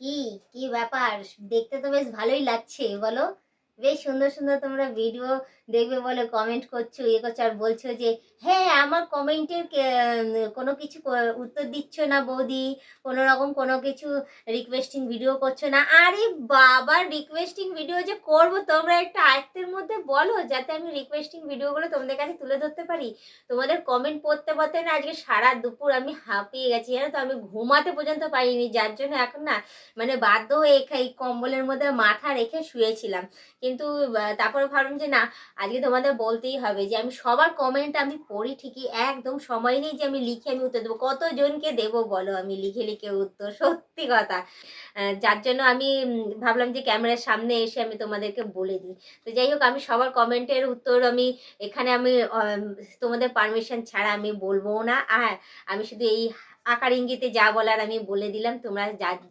কি কি ব্যাপার? দেখতে তো বেশ ভালোই লাগছে বলো। বেশ সুন্দর সুন্দর তোমরা ভিডিও দেখবে বলে কমেন্ট করছ ইয়ে করছ আর বলছো যে হ্যাঁ আমার কমেন্টের কোনো কিছু উত্তর দিচ্ছ না বৌদি, কোনো রকম কোনো কিছু রিকোয়েস্টিং ভিডিও করছ না। আরে বাবা রিকোয়েস্টিং ভিডিও যে করব, তোমরা একটা আয়ত্তের মধ্যে বলো, যাতে আমি রিকোয়েস্টিং ভিডিওগুলো তোমাদের কাছে তুলে ধরতে পারি। তোমাদের কমেন্ট পড়তে পড়তে না আজকে সারা দুপুর আমি হাঁপিয়ে গেছি, জানো তো? আমি ঘুমাতে পর্যন্ত পারিনি, যার জন্য এখন না মানে বাধ্য হয়ে এই কম্বলের মধ্যে মাথা রেখে শুয়েছিলাম। কিন্তু তারপরে ভাবলাম যে না আজকে তোমাদের বলতেই হবে যে আমি সবার কমেন্ট আমি পড়ি ঠিকই, একদম সময় নেই যে আমি লিখে আমি উত্তর দেবো। কতজনকে দেবো বলো? আমি লিখে লিখে উত্তর, সত্যি কথা। যার জন্য আমি ভাবলাম যে ক্যামেরার সামনে এসে আমি তোমাদেরকে বলে দিই। তো যাই হোক, আমি সবার কমেন্টের উত্তর আমি এখানে আমি তোমাদের পারমিশন ছাড়া আমি বলব না। আর আমি শুধু এই আকার ইঙ্গিতে যা বলার আমি বলে দিলাম। তোমরা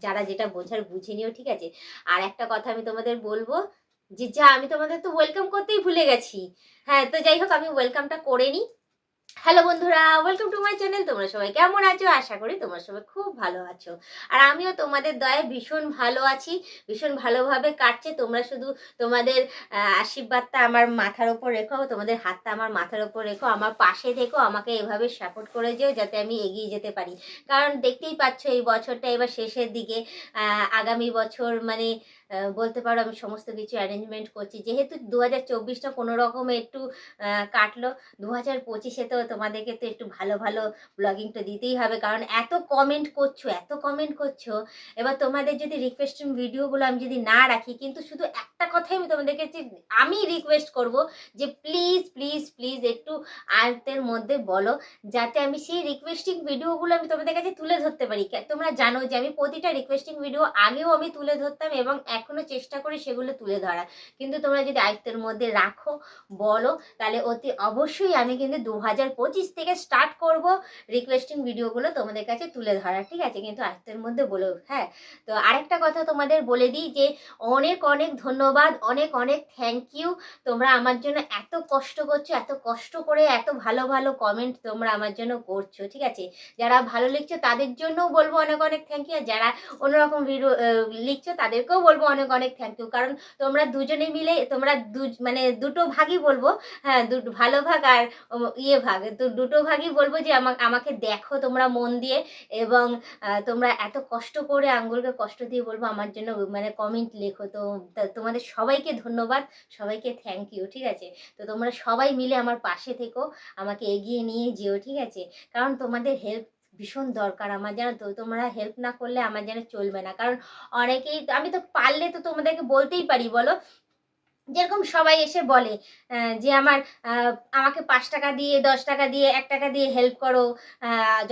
যারা যেটা বোঝার বুঝে নিও, ঠিক আছে? আর একটা কথা আমি তোমাদের বলব যে যা, আমি তোমাদের তো ওয়েলকাম করতেই ভুলে গেছি। হ্যাঁ তো যাই হোক, আমি ওয়েলকামটা করে নিই। হ্যালো বন্ধুরা ওয়েলকাম টু মাই চ্যানেল তোমরা সবাই কেমন আছো? আশা করি তোমরা সবাই খুব ভালো আছো। আর আমিও তোমাদের দয়ায় ভীষণ ভালো আছি, ভীষণ ভালোভাবে কাটছে। তোমরা শুধু তোমাদের আশীর্বাদটা আমার মাথার ওপর রেখো, তোমাদের হাতটা আমার মাথার ওপর রেখো, আমার পাশে থেকো, আমাকে এভাবে সাপোর্ট করে যেও যাতে আমি এগিয়ে যেতে পারি। কারণ দেখতেই পাচ্ছ এই বছরটা এবার শেষের দিকে আগামী বছর মানে বলতে পারো আমি সমস্ত কিছু অ্যারেঞ্জমেন্ট করছি। যেহেতু দু হাজার চব্বিশটা কোনো রকমে একটু কাটলো দু হাজার পঁচিশে তো তোমাদেরকে তো একটু ভালো ভালো ব্লগিংটা দিতেই হবে। কারণ এত কমেন্ট করছ, এত কমেন্ট করছ। এবার তোমাদের যদি রিকোয়েস্টিং ভিডিওগুলো আমি যদি না রাখি, কিন্তু শুধু একটা কথাই আমি তোমাদেরকে আমি রিকোয়েস্ট করব যে প্লিজ প্লিজ প্লিজ একটু আয়ত্তের মধ্যে বলো, যাতে আমি সেই রিকোয়েস্টিং ভিডিওগুলো আমি তোমাদের কাছে তুলে ধরতে পারি। তোমরা জানো যে আমি প্রতিটা রিকোয়েস্টিং ভিডিও আগেও আমি তুলে ধরতাম এবং এখনও চেষ্টা করি সেগুলো তুলে ধরা কিন্তু তোমরা যদি আয়ত্তের মধ্যে রাখো, বলো, তাহলে অতি অবশ্যই আমি কিন্তু দু হাজার পঁচিশ থেকে স্টার্ট করব রিকোয়েস্টিং ভিডিওগুলো তোমাদের কাছে তুলে ধরা ঠিক আছে? কিন্তু আয়ত্তের মধ্যে বলো হ্যাঁ? তো আরেকটা কথা তোমাদের বলে দিই যে, অনেক অনেক ধন্যবাদ, অনেক অনেক থ্যাংক ইউ তোমরা আমার জন্য এত কষ্ট করছ, এত কষ্ট করে এত ভালো ভালো কমেন্ট তোমরা আমার জন্য করছ, ঠিক আছে? যারা ভালো লিখছো তাদের জন্যও বলব অনেক অনেক থ্যাংক ইউ আর যারা অন্যরকম ভিডিও লিখছো তাদেরকেও বলব অনেক অনেক থ্যাংক ইউ কারণ তোমরা দুজনে মিলে, তোমরা দু মানে দুটো ভাগই বলব। হ্যাঁ দুটো ভালো ভাগ আর ইয়ে ভাগ। তো দুটো ভাগই বলব যে আমা- আমাকে দেখো তোমরা মন দিয়ে এবং তোমরা এত কষ্ট করে আঙ্গুলকে কষ্ট দিয়ে বলব আমার জন্য মানে কমেন্ট লেখো। তো তোমাদের সবাইকে ধন্যবাদ। সবাইকে থ্যাংক ইউ ঠিক আছে? তো তোমরা সবাই মিলে আমার পাশে থেকো, আমাকে এগিয়ে নিয়ে যেও, ঠিক আছে? কারণ তোমাদের হেল্প ভীষণ দরকার আমার যেন তো। তোমরা হেল্প না করলে আমার যেন চলবে না। কারণ অনেকেই আমি তো পারলে তো তোমাদেরকে বলতেই পারি, বলো? যেরকম সবাই এসে বলে যে আমার আমাকে পাঁচ টাকা দিয়ে, দশ টাকা দিয়ে, এক টাকা দিয়ে হেল্প করো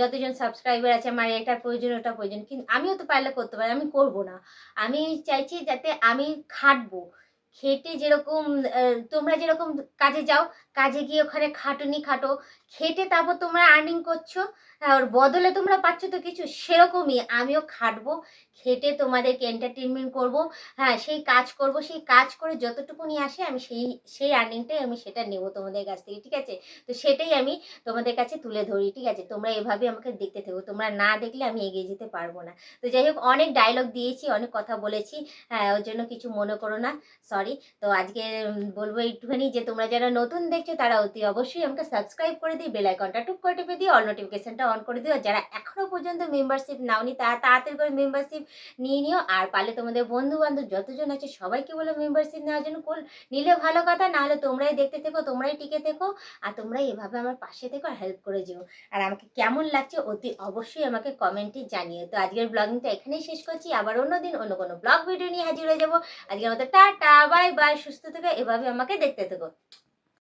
যতজন সাবস্ক্রাইবার আছে আমার এটা প্রয়োজন ওটা প্রয়োজন। কিন্তু আমিও তো পারলে করতে পারি, আমি করব না। আমি চাইছি যাতে আমি খাটবো। খেটে যেরকম তোমরা যেরকম কাজে যাও, কাজে গিয়ে ওখানে খাটুনি খাটো, খেটে তারপর তোমরা আর্নিং করছ ওর বদলে তোমরা পাচ্ছ তো কিছু, সেরকমই আমিও খাটবো, খেটে তোমাদেরকে এন্টারটেনমেন্ট করব হ্যাঁ সেই কাজ করব, সেই কাজ করে যতটুকুনি আসে আমি সেই সেই আর্নিংটাই আমি সেটা নেব তোমাদের কাছ থেকে, ঠিক আছে? তো সেটাই আমি তোমাদের কাছে তুলে ধরি, ঠিক আছে? তোমরা এভাবে আমাকে দেখতে থাকো, তোমরা না দেখলে আমি এগিয়ে যেতে পারব না। তো যাই হোক, অনেক ডায়লগ দিয়েছি, অনেক কথা বলেছি হ্যাঁ ওর জন্য কিছু মনে করো না সরি তো আজকে বলব একটুখানি যে তোমরা যারা নতুন দেখছ তারা অতি অবশ্যই আমাকে সাবস্ক্রাইব করে দিই বেল আইকনটা টুক করে টিপে দিও অল নোটিফিকেশনটা অন করে দিও। যারা এখনও পর্যন্ত মেম্বারশিপ নাও নাওনি তারা তাড়াতাড়ি করে মেম্বারশিপ নিয়ে নিও। আর পারলে তোমাদের বন্ধু বান্ধব যতজন আছে সবাইকে বলে মেম্বারশিপ নেওয়ার জন্য কোল। নিলে ভালো কথা, না হলে তোমরাই দেখতে থেকো, তোমরাই টিকে থেকো, আর তোমরাই এভাবে আমার পাশে থেকো হেল্প করে যেও। আর আমাকে কেমন লাগছে অতি অবশ্যই আমাকে কমেন্টে জানিও। তো আজকের ব্লগিংটা এখানেই শেষ করছি। আবার অন্য দিন অন্য কোনো ব্লগ ভিডিও নিয়ে হাজির হয়ে যাব। আজকের মতো টাটা বাই বাই সুস্থ থেকো এভাবে আমাকে দেখতে থেকো।